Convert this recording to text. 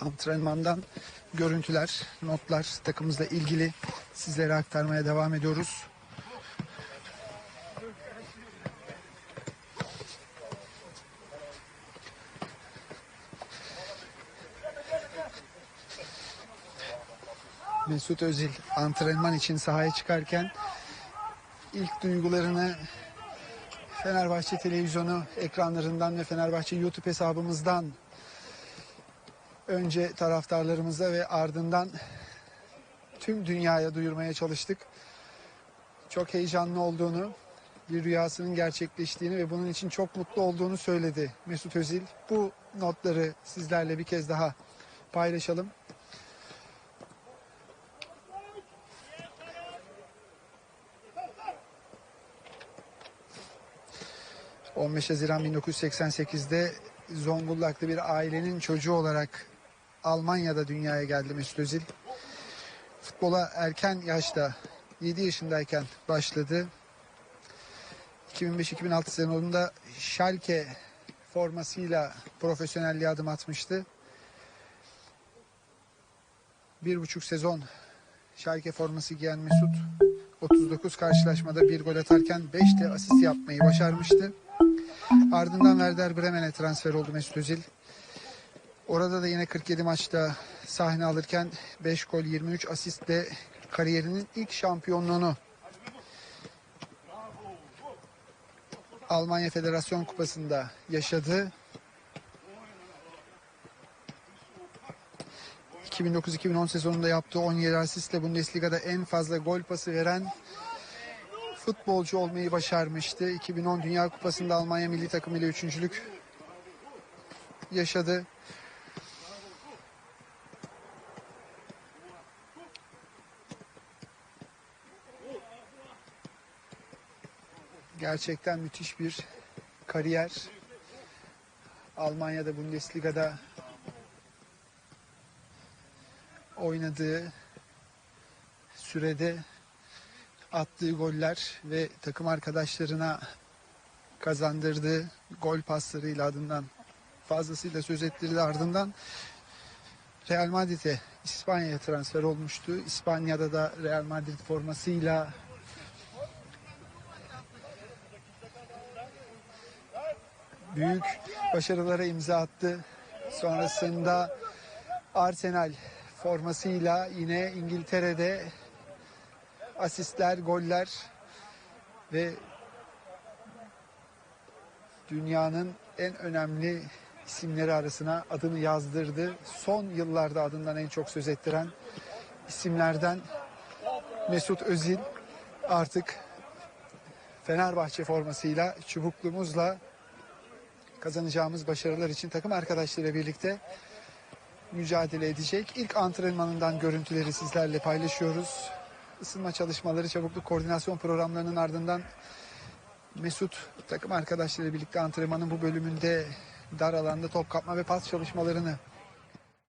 antrenmandan görüntüler, notlar takımımızla ilgili sizlere aktarmaya devam ediyoruz. Mesut Özil antrenman için sahaya çıkarken ilk duygularını Fenerbahçe televizyonu ekranlarından ve Fenerbahçe YouTube hesabımızdan önce taraftarlarımıza ve ardından tüm dünyaya duyurmaya çalıştık. Çok heyecanlı olduğunu, bir rüyasının gerçekleştiğini ve bunun için çok mutlu olduğunu söyledi Mesut Özil. Bu notları sizlerle bir kez daha paylaşalım. ...15 Haziran 1988'de Zonguldak'ta bir ailenin çocuğu olarak Almanya'da dünyaya geldi Mesut Özil. Futbola erken yaşta 7 yaşındayken başladı. 2005-2006 sezonunda Schalke formasıyla profesyonelliğe adım atmıştı. Bir buçuk sezon Schalke forması giyen Mesut 39 karşılaşmada bir gol atarken 5 de asist yapmayı başarmıştı. Ardından Werder Bremen'e transfer oldu Mesut Özil. Orada da yine 47 maçta sahne alırken 5 gol 23 asistle kariyerinin ilk şampiyonluğunu Almanya Federasyon Kupası'nda yaşadı. 2009-2010 sezonunda yaptığı 17 asistle Bundesliga'da en fazla gol pası veren futbolcu olmayı başarmıştı. 2010 Dünya Kupası'nda Almanya milli takımıyla üçüncülük yaşadı. Gerçekten müthiş bir kariyer. Almanya'da Bundesliga'da oynadığı sürede attığı goller ve takım arkadaşlarına kazandırdığı gol paslarıyla adından fazlasıyla söz ettirdi. Ardından Real Madrid'e İspanya'ya transfer olmuştu. İspanya'da da Real Madrid formasıyla büyük başarılara imza attı. Sonrasında Arsenal formasıyla yine İngiltere'de asistler, goller ve dünyanın en önemli isimleri arasına adını yazdırdı. Son yıllarda adından en çok söz ettiren isimlerden Mesut Özil artık Fenerbahçe formasıyla çubukluğumuzla kazanacağımız başarılar için takım arkadaşlarıyla birlikte mücadele edecek. İlk antrenmanından görüntüleri sizlerle paylaşıyoruz. Isınma çalışmaları, çabukluk koordinasyon programlarının ardından Mesut takım arkadaşlarıyla birlikte antrenmanın bu bölümünde dar alanda top kapma ve pas çalışmalarını